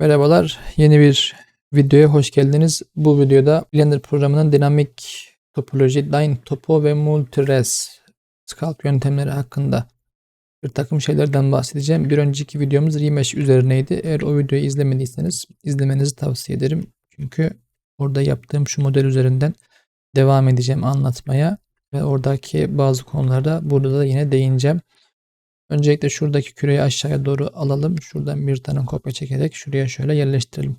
Merhabalar, yeni bir videoya hoş geldiniz. Bu videoda Blender programının dinamik topoloji, line topo ve multires sculpt yöntemleri hakkında bir takım şeylerden bahsedeceğim. Bir önceki videomuz Remesh üzerineydi. Eğer o videoyu izlemediyseniz izlemenizi tavsiye ederim. Çünkü orada yaptığım şu model üzerinden devam edeceğim anlatmaya ve oradaki bazı konularda burada da yine değineceğim. Öncelikle şuradaki küreyi aşağıya doğru alalım. Şuradan bir tane kopya çekerek şuraya şöyle yerleştirelim.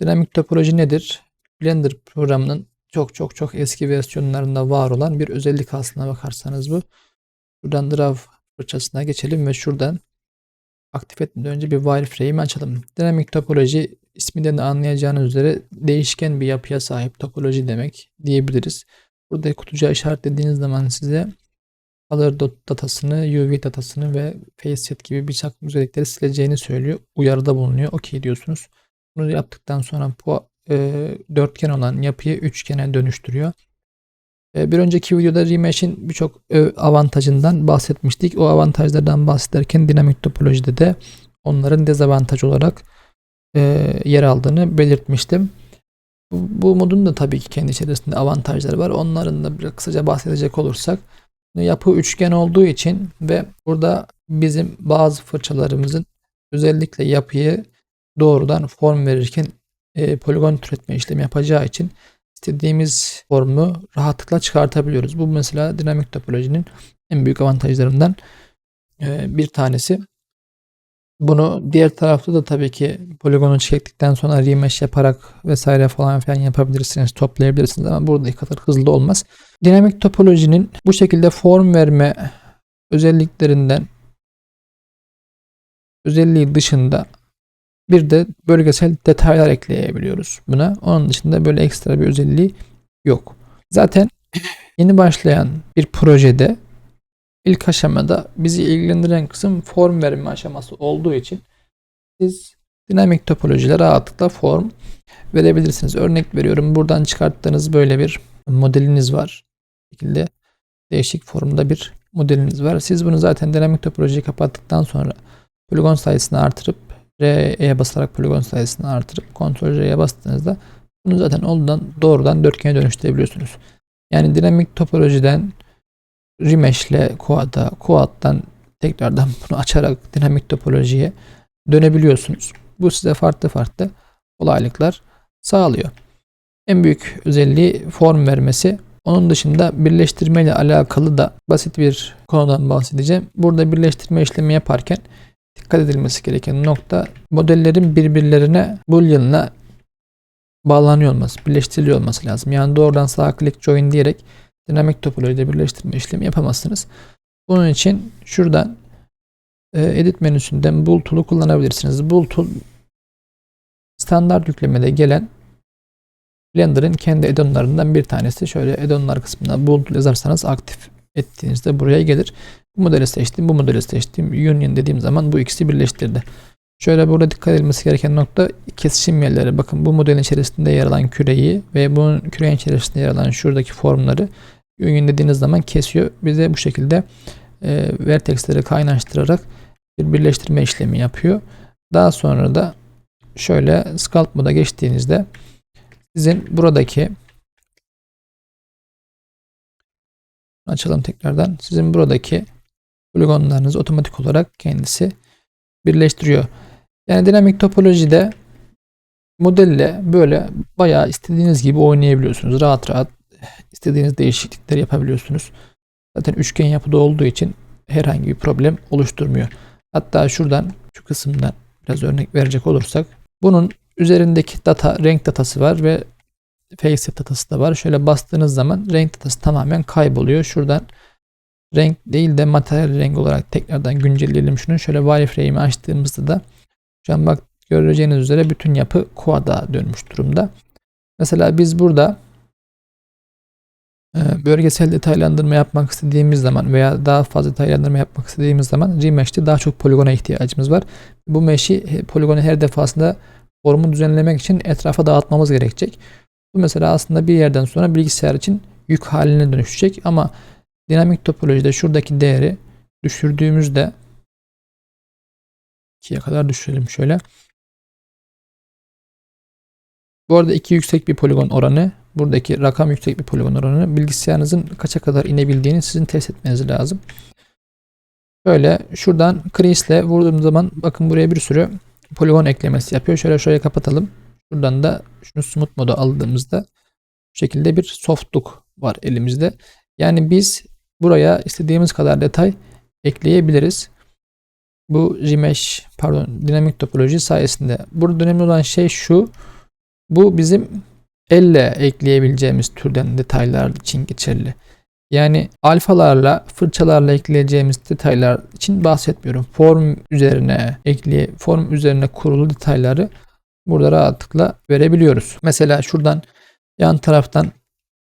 Dinamik topoloji nedir? Blender programının çok çok çok eski versiyonlarında var olan bir özellik aslına bakarsanız bu. Buradan Draw fırçasına geçelim ve şuradan aktif etmeden önce bir wireframe açalım. Dinamik topoloji isminden de anlayacağınız üzere değişken bir yapıya sahip topoloji demek diyebiliriz. Burada kutucuğa işaretlediğiniz zaman size color datasını, UV datasını ve facet gibi birçok özellikleri sileceğini söylüyor. Uyarıda bulunuyor. OK diyorsunuz. Bunu yaptıktan sonra bu e, dörtgen olan yapıyı üçgene dönüştürüyor. E, bir önceki videoda Remesh'in birçok e, avantajından bahsetmiştik. O avantajlardan bahsederken dinamik topolojide de onların dezavantaj olarak e, yer aldığını belirtmiştim. Bu, bu modun da tabii ki kendi içerisinde avantajları var. Onların da biraz kısaca bahsedecek olursak yapı üçgen olduğu için ve burada bizim bazı fırçalarımızın özellikle yapıyı doğrudan form verirken e, poligon türetme işlemi yapacağı için istediğimiz formu rahatlıkla çıkartabiliyoruz. Bu mesela dinamik topolojinin en büyük avantajlarından e, bir tanesi. Bunu diğer tarafta da tabii ki poligonu çektikten sonra remesh yaparak vesaire falan filan yapabilirsiniz, toplayabilirsiniz ama buradaki kadar hızlı olmaz. Dinamik topolojinin bu şekilde form verme özelliklerinden özelliği dışında bir de bölgesel detaylar ekleyebiliyoruz buna. Onun dışında böyle ekstra bir özelliği yok. Zaten yeni başlayan bir projede ilk aşamada bizi ilgilendiren kısım form verme aşaması olduğu için siz dinamik topolojilere rahatlıkla form verebilirsiniz. Örnek veriyorum buradan çıkarttığınız böyle bir modeliniz var. Bu şekilde değişik formda bir modeliniz var. Siz bunu zaten dinamik topolojiyi kapattıktan sonra poligon sayısını artırıp R'ye basarak poligon sayısını artırıp Ctrl R'ye bastığınızda bunu zaten ondan doğrudan dörtgene dönüştürebiliyorsunuz. Yani dinamik topolojiden Remesh ile Quad'a, Quad'dan tekrardan bunu açarak dinamik topolojiye dönebiliyorsunuz. Bu size farklı farklı kolaylıklar sağlıyor. En büyük özelliği form vermesi. Onun dışında birleştirme ile alakalı da basit bir konudan bahsedeceğim. Burada birleştirme işlemi yaparken dikkat edilmesi gereken nokta modellerin birbirlerine boolean'la bağlanıyor olması, birleştiriliyor olması lazım. Yani doğrudan sağ click join diyerek dinamik topolojide birleştirme işlemi yapamazsınız. Bunun için şuradan e, edit menüsünden Bool Tool'u kullanabilirsiniz. Bool Tool standart yüklemede gelen Blender'ın kendi addonlarından bir tanesi. Şöyle addonlar kısmına Bool Tool yazarsanız aktif ettiğinizde buraya gelir. Bu modeli seçtim, bu modeli seçtim. Union dediğim zaman bu ikisi birleştirdi. Şöyle burada dikkat edilmesi gereken nokta kesişim yerleri. Bakın bu modelin içerisinde yer alan küreyi ve bunun küreğin içerisinde yer alan şuradaki formları Union dediğiniz zaman kesiyor. Bize bu şekilde e, vertexleri kaynaştırarak bir birleştirme işlemi yapıyor. Daha sonra da şöyle Sculpt moda geçtiğinizde sizin buradaki açalım tekrardan. Sizin buradaki poligonlarınızı otomatik olarak kendisi birleştiriyor. Yani dinamik topolojide modelle böyle bayağı istediğiniz gibi oynayabiliyorsunuz. Rahat rahat istediğiniz değişiklikleri yapabiliyorsunuz. Zaten üçgen yapıda olduğu için herhangi bir problem oluşturmuyor. Hatta şuradan şu kısımdan biraz örnek verecek olursak bunun üzerindeki data renk datası var ve facet datası da var. Şöyle bastığınız zaman renk datası tamamen kayboluyor. Şuradan renk değil de materyal renk olarak tekrardan güncelleyelim şunu. Şöyle wireframe'i açtığımızda da şu an bak göreceğiniz üzere bütün yapı quad'a dönmüş durumda. Mesela biz burada bölgesel detaylandırma yapmak istediğimiz zaman veya daha fazla detaylandırma yapmak istediğimiz zaman Remesh'te daha çok poligona ihtiyacımız var. Bu mesh'i poligonu her defasında formu düzenlemek için etrafa dağıtmamız gerekecek. Bu mesela aslında bir yerden sonra bilgisayar için yük haline dönüşecek ama dinamik topolojide şuradaki değeri düşürdüğümüzde 2'ye kadar düşürelim şöyle. Bu arada iki yüksek bir poligon oranı. Buradaki rakam yüksek bir poligon oranı. Bilgisayarınızın kaça kadar inebildiğini sizin test etmeniz lazım. Böyle şuradan crease'le vurduğum zaman bakın buraya bir sürü poligon eklemesi yapıyor. Şöyle şöyle kapatalım. Şuradan da şunu smooth moda aldığımızda bu şekilde bir softluk var elimizde. Yani biz buraya istediğimiz kadar detay ekleyebiliriz. Bu remesh pardon dinamik topoloji sayesinde. Burada önemli olan şey şu. Bu bizim elle ekleyebileceğimiz türden detaylar için geçerli. Yani alfalarla, fırçalarla ekleyeceğimiz detaylar için bahsetmiyorum. Form üzerine ekleye, form üzerine kurulu detayları burada rahatlıkla verebiliyoruz. Mesela şuradan yan taraftan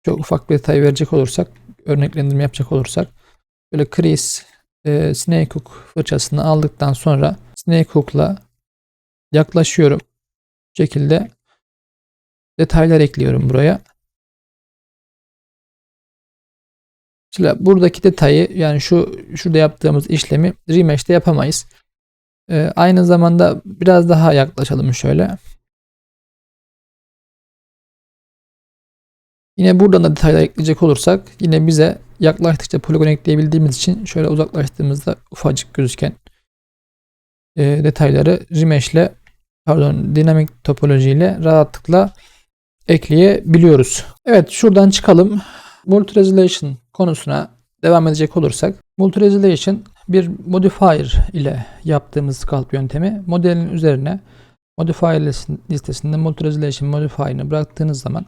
çok ufak bir detay verecek olursak, örneklendirme yapacak olursak böyle crease e, Snake Hook fırçasını aldıktan sonra Snake Hook'la yaklaşıyorum. Bu şekilde detaylar ekliyorum buraya. Mesela buradaki detayı yani şu şurada yaptığımız işlemi Remesh'te yapamayız. Ee, aynı zamanda biraz daha yaklaşalım şöyle. Yine buradan da detaylar ekleyecek olursak yine bize yaklaştıkça poligon ekleyebildiğimiz için şöyle uzaklaştığımızda ufacık gözüken e, detayları Remesh ile pardon dinamik topoloji ile rahatlıkla ekleyebiliyoruz. Evet şuradan çıkalım. Multi Resolution konusuna devam edecek olursak Multi Resolution bir modifier ile yaptığımız scalp yöntemi modelin üzerine modifier listesinde Multi Resolution modifier'ını bıraktığınız zaman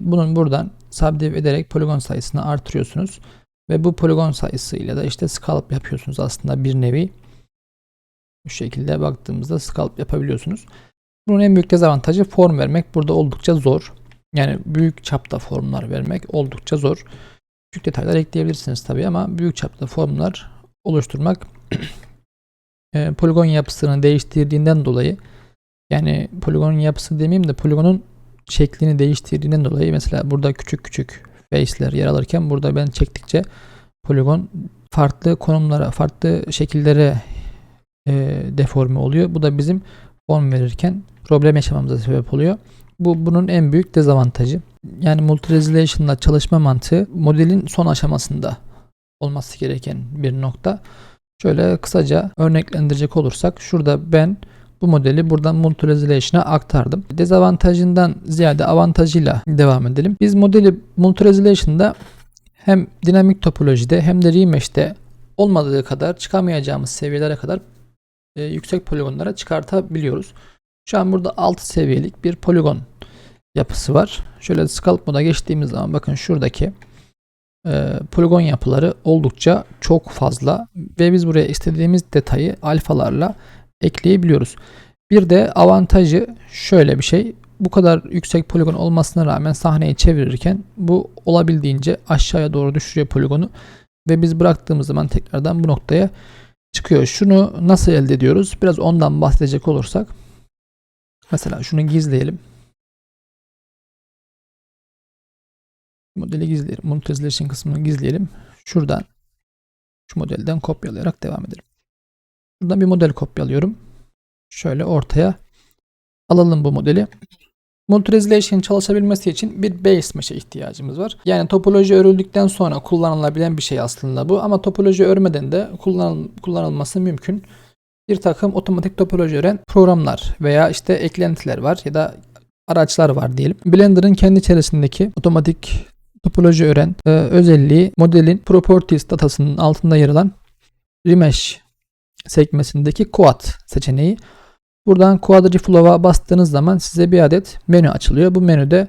bunun buradan sabit ederek poligon sayısını artırıyorsunuz ve bu poligon sayısıyla da işte scalp yapıyorsunuz aslında bir nevi. Bu şekilde baktığımızda scalp yapabiliyorsunuz. Bunun en büyük dezavantajı form vermek burada oldukça zor. Yani büyük çapta formlar vermek oldukça zor. Küçük detaylar ekleyebilirsiniz tabii ama büyük çapta formlar oluşturmak e, poligon yapısını değiştirdiğinden dolayı yani poligonun yapısı demeyeyim de poligonun şeklini değiştirdiğinden dolayı mesela burada küçük küçük face'ler yer alırken burada ben çektikçe poligon farklı konumlara, farklı şekillere e, deforme oluyor. Bu da bizim form verirken problem yaşamamıza sebep oluyor. Bu bunun en büyük dezavantajı. Yani multi resolution'la çalışma mantığı modelin son aşamasında olması gereken bir nokta. Şöyle kısaca örneklendirecek olursak şurada ben bu modeli buradan multi resolution'a aktardım. Dezavantajından ziyade avantajıyla devam edelim. Biz modeli multi resolution'da hem dinamik topolojide hem de remesh'te olmadığı kadar çıkamayacağımız seviyelere kadar e, yüksek poligonlara çıkartabiliyoruz. Şu an burada 6 seviyelik bir poligon yapısı var. Şöyle scalp moda geçtiğimiz zaman bakın şuradaki e, poligon yapıları oldukça çok fazla ve biz buraya istediğimiz detayı alfalarla ekleyebiliyoruz. Bir de avantajı şöyle bir şey. Bu kadar yüksek poligon olmasına rağmen sahneyi çevirirken bu olabildiğince aşağıya doğru düşürüyor poligonu ve biz bıraktığımız zaman tekrardan bu noktaya çıkıyor. Şunu nasıl elde ediyoruz? Biraz ondan bahsedecek olursak Mesela şunu gizleyelim. Modeli gizleyelim. Monetization kısmını gizleyelim. Şuradan şu modelden kopyalayarak devam edelim. Şuradan bir model kopyalıyorum. Şöyle ortaya alalım bu modeli. Multi çalışabilmesi için bir base mesh'e ihtiyacımız var. Yani topoloji örüldükten sonra kullanılabilen bir şey aslında bu. Ama topoloji örmeden de kullanıl kullanılması mümkün bir takım otomatik topoloji öğren programlar veya işte eklentiler var ya da araçlar var diyelim. Blender'ın kendi içerisindeki otomatik topoloji öğren e, özelliği modelin properties datasının altında yer alan remesh sekmesindeki quad seçeneği. Buradan quadriflow'a bastığınız zaman size bir adet menü açılıyor. Bu menüde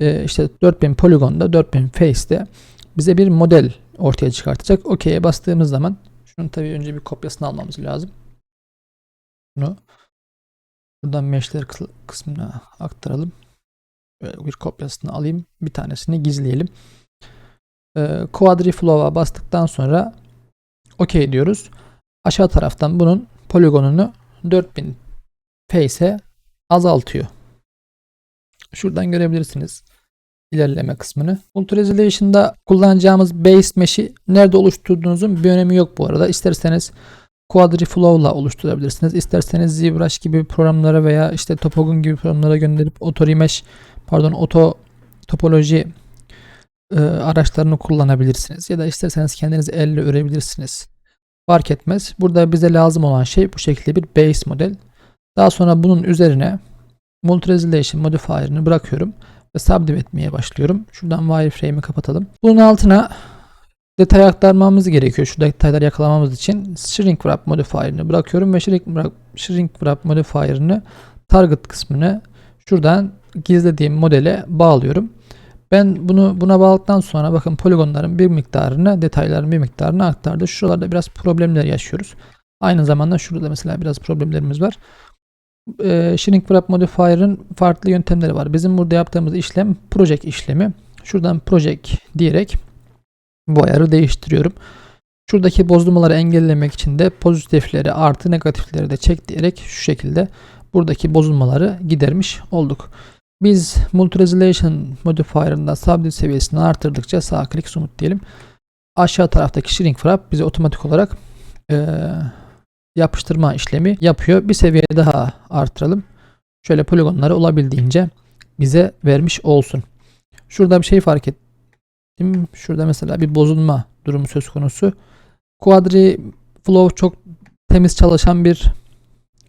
e, işte 4000 poligonda 4000 face'de bize bir model ortaya çıkartacak. OK'ye bastığımız zaman şunu tabii önce bir kopyasını almamız lazım. Bunu buradan meshler kısmına aktaralım. Bir kopyasını alayım. Bir tanesini gizleyelim. Ee, Quadriflow'a bastıktan sonra OK diyoruz. Aşağı taraftan bunun poligonunu 4000 face'e azaltıyor. Şuradan görebilirsiniz ilerleme kısmını. Multi Resolution'da kullanacağımız base mesh'i nerede oluşturduğunuzun bir önemi yok bu arada. İsterseniz Quadriflow'la oluşturabilirsiniz. İsterseniz ZBrush gibi programlara veya işte Topogun gibi programlara gönderip Auto Remesh, pardon Auto topoloji e, araçlarını kullanabilirsiniz. Ya da isterseniz kendiniz elle örebilirsiniz. Fark etmez. Burada bize lazım olan şey bu şekilde bir base model. Daha sonra bunun üzerine Multi Resolution modifier'ını bırakıyorum ve subdiv etmeye başlıyorum. Şuradan wireframe'i kapatalım. Bunun altına detay aktarmamız gerekiyor. Şu detayları yakalamamız için shrink wrap modifier'ını bırakıyorum ve shrink wrap, shrink wrap modifier'ını target kısmını şuradan gizlediğim modele bağlıyorum. Ben bunu buna bağladıktan sonra bakın poligonların bir miktarını, detayların bir miktarını aktardı. Şuralarda biraz problemler yaşıyoruz. Aynı zamanda şurada mesela biraz problemlerimiz var. Ee, shrink wrap modifier'ın farklı yöntemleri var. Bizim burada yaptığımız işlem project işlemi. Şuradan project diyerek bu ayarı değiştiriyorum. Şuradaki bozulmaları engellemek için de pozitifleri artı negatifleri de çek diyerek şu şekilde buradaki bozulmaları gidermiş olduk. Biz Multi Resolution modifier'ında sabit seviyesini artırdıkça sağ klik sumut diyelim. Aşağı taraftaki shrink wrap bize otomatik olarak e, yapıştırma işlemi yapıyor. Bir seviye daha artıralım. Şöyle poligonları olabildiğince bize vermiş olsun. Şurada bir şey fark ettim. Şurada mesela bir bozulma durumu söz konusu. Quadri Flow çok temiz çalışan bir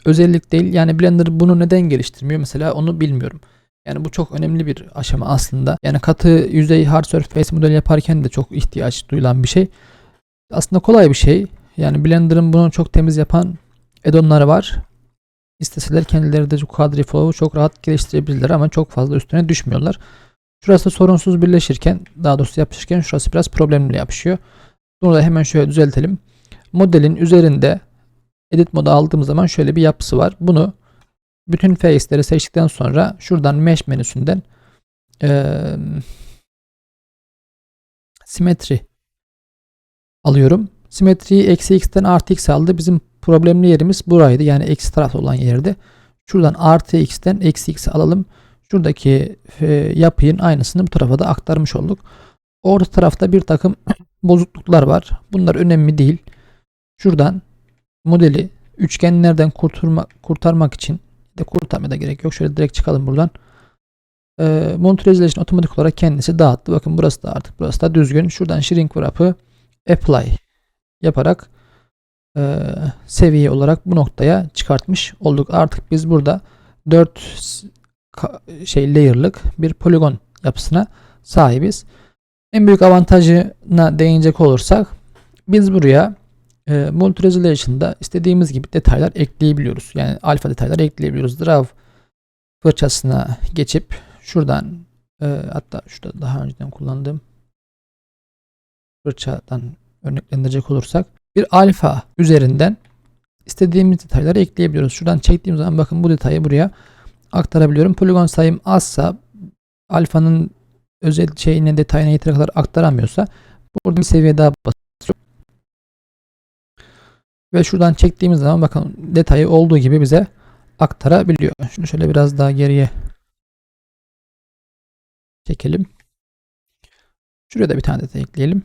özellik değil. Yani Blender bunu neden geliştirmiyor mesela onu bilmiyorum. Yani bu çok önemli bir aşama aslında. Yani katı yüzey hard surface model yaparken de çok ihtiyaç duyulan bir şey. Aslında kolay bir şey. Yani Blender'ın bunu çok temiz yapan add-on'ları var. İsteseler kendileri de Quadri Flow'u çok rahat geliştirebilirler ama çok fazla üstüne düşmüyorlar. Şurası sorunsuz birleşirken daha doğrusu yapışırken şurası biraz problemli yapışıyor. Bunu da hemen şöyle düzeltelim. Modelin üzerinde edit modu aldığımız zaman şöyle bir yapısı var. Bunu bütün face'leri seçtikten sonra şuradan mesh menüsünden ee, simetri alıyorum. Simetriyi eksi x'ten artı x aldı. Bizim problemli yerimiz buraydı. Yani eksi tarafta olan yerde. Şuradan artı x'ten eksi x alalım. Şuradaki e, yapıyın aynısını bu tarafa da aktarmış olduk. Orta tarafta bir takım bozukluklar var. Bunlar önemli değil. Şuradan modeli üçgenlerden kurtarma, kurtarmak için de kurtarmaya da gerek yok. Şöyle direkt çıkalım buradan. E, Mount Resolution otomatik olarak kendisi dağıttı. Bakın burası da artık burası da düzgün. Şuradan Shrink Wrap'ı Apply yaparak e, seviye olarak bu noktaya çıkartmış olduk. Artık biz burada 4 şey layer'lık bir poligon yapısına sahibiz. En büyük avantajına değinecek olursak biz buraya e, Multi Resolution'da istediğimiz gibi detaylar ekleyebiliyoruz. Yani alfa detaylar ekleyebiliyoruz. Draw fırçasına geçip şuradan e, hatta şurada daha önceden kullandığım fırçadan örneklendirecek olursak bir alfa üzerinden istediğimiz detayları ekleyebiliyoruz. Şuradan çektiğim zaman bakın bu detayı buraya aktarabiliyorum. Poligon sayım azsa alfanın özel şeyine detayına yeteri kadar aktaramıyorsa burada bir seviye daha basıyorum. Ve şuradan çektiğimiz zaman bakın detayı olduğu gibi bize aktarabiliyor. Şunu şöyle biraz daha geriye çekelim. Şuraya da bir tane detay ekleyelim.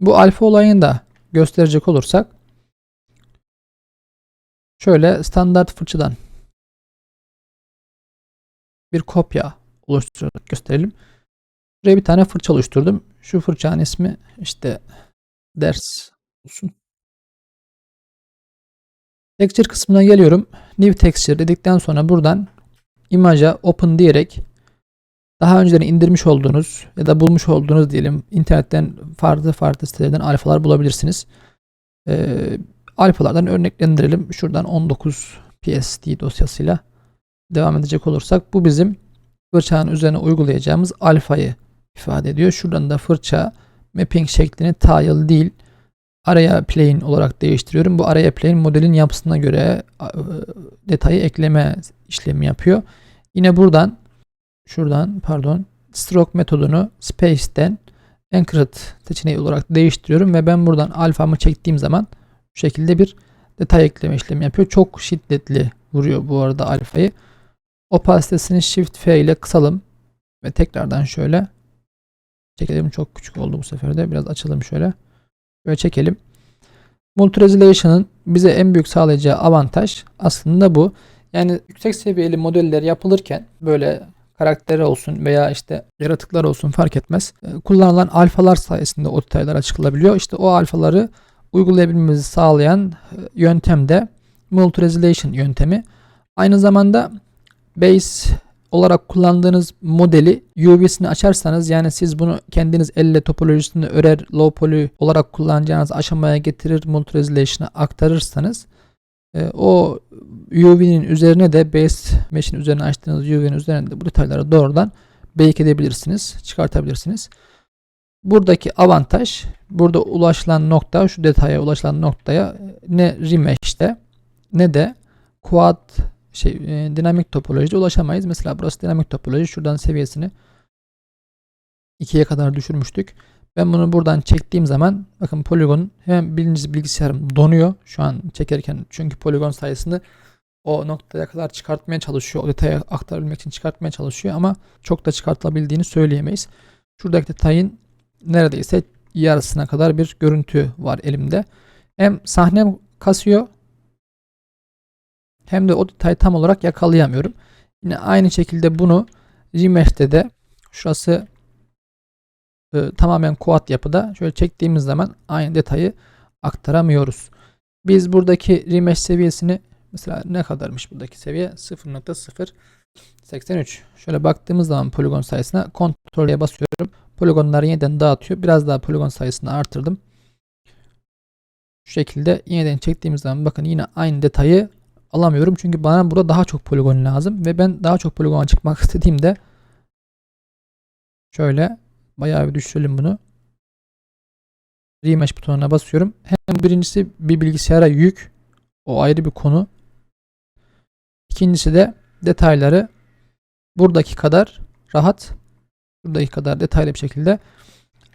Bu alfa olayını da gösterecek olursak şöyle standart fırçadan bir kopya oluşturarak gösterelim. Buraya bir tane fırça oluşturdum. Şu fırçanın ismi işte ders olsun. Texture kısmına geliyorum. New Texture dedikten sonra buradan imaja open diyerek daha önceden indirmiş olduğunuz ya da bulmuş olduğunuz diyelim internetten farklı farklı sitelerden alfalar bulabilirsiniz. Ee, alfalardan örneklendirelim. Şuradan 19 PSD dosyasıyla devam edecek olursak bu bizim fırçanın üzerine uygulayacağımız alfayı ifade ediyor. Şuradan da fırça mapping şeklini tile değil araya plane olarak değiştiriyorum. Bu araya plane modelin yapısına göre detayı ekleme işlemi yapıyor. Yine buradan şuradan pardon stroke metodunu space'ten anchored seçeneği olarak değiştiriyorum ve ben buradan alfamı çektiğim zaman bu şekilde bir detay ekleme işlemi yapıyor. Çok şiddetli vuruyor bu arada alfayı. Opasitesini Shift F ile kısalım ve tekrardan şöyle çekelim. Çok küçük oldu bu sefer de. Biraz açalım şöyle. Böyle çekelim. Multi-resolution'ın bize en büyük sağlayacağı avantaj aslında bu. Yani yüksek seviyeli modeller yapılırken böyle karakteri olsun veya işte yaratıklar olsun fark etmez. e, Kullanılan alfalar sayesinde o detaylar açıklanabiliyor. İşte o alfaları uygulayabilmemizi sağlayan e, yöntem de Multi-Resolution yöntemi. Aynı zamanda base olarak kullandığınız modeli UV'sini açarsanız yani siz bunu kendiniz elle topolojisini örer low poly olarak kullanacağınız aşamaya getirir multi resolution'a aktarırsanız e, o UV'nin üzerine de base mesh'in üzerine açtığınız UV'nin üzerine de bu detayları doğrudan bake edebilirsiniz, çıkartabilirsiniz. Buradaki avantaj, burada ulaşılan nokta, şu detaya ulaşılan noktaya ne remesh'te ne de quad şey e, dinamik topolojide ulaşamayız. Mesela burası dinamik topoloji. Şuradan seviyesini 2'ye kadar düşürmüştük. Ben bunu buradan çektiğim zaman bakın poligon hemen birinci bilgisayarım donuyor şu an çekerken çünkü poligon sayısını o noktaya kadar çıkartmaya çalışıyor. O detaya aktarabilmek için çıkartmaya çalışıyor ama çok da çıkartılabildiğini söyleyemeyiz. Şuradaki detayın neredeyse yarısına kadar bir görüntü var elimde. Hem sahnem kasıyor hem de o detayı tam olarak yakalayamıyorum. Yine aynı şekilde bunu Remesh'te de şurası e, tamamen kuat yapıda şöyle çektiğimiz zaman aynı detayı aktaramıyoruz. Biz buradaki Remesh seviyesini mesela ne kadarmış buradaki seviye 0.083 şöyle baktığımız zaman poligon sayısına kontrole basıyorum. Poligonları yeniden dağıtıyor. Biraz daha poligon sayısını artırdım. Şu şekilde yeniden çektiğimiz zaman bakın yine aynı detayı alamıyorum. Çünkü bana burada daha çok poligon lazım. Ve ben daha çok poligona çıkmak istediğimde şöyle bayağı bir düşürelim bunu. Remesh butonuna basıyorum. Hem birincisi bir bilgisayara yük. O ayrı bir konu. İkincisi de detayları buradaki kadar rahat buradaki kadar detaylı bir şekilde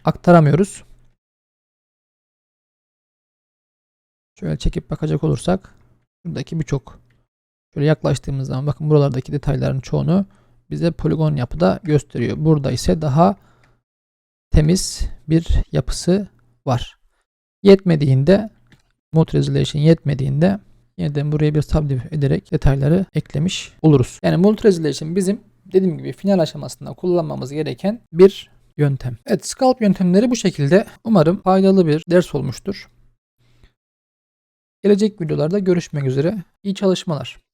aktaramıyoruz. Şöyle çekip bakacak olursak Buradaki birçok şöyle yaklaştığımız zaman bakın buralardaki detayların çoğunu bize poligon yapıda gösteriyor. Burada ise daha temiz bir yapısı var. Yetmediğinde Multi Resolution yetmediğinde yeniden buraya bir subdiv ederek detayları eklemiş oluruz. Yani Multi Resolution bizim dediğim gibi final aşamasında kullanmamız gereken bir yöntem. Evet scalp yöntemleri bu şekilde. Umarım faydalı bir ders olmuştur. Gelecek videolarda görüşmek üzere. İyi çalışmalar.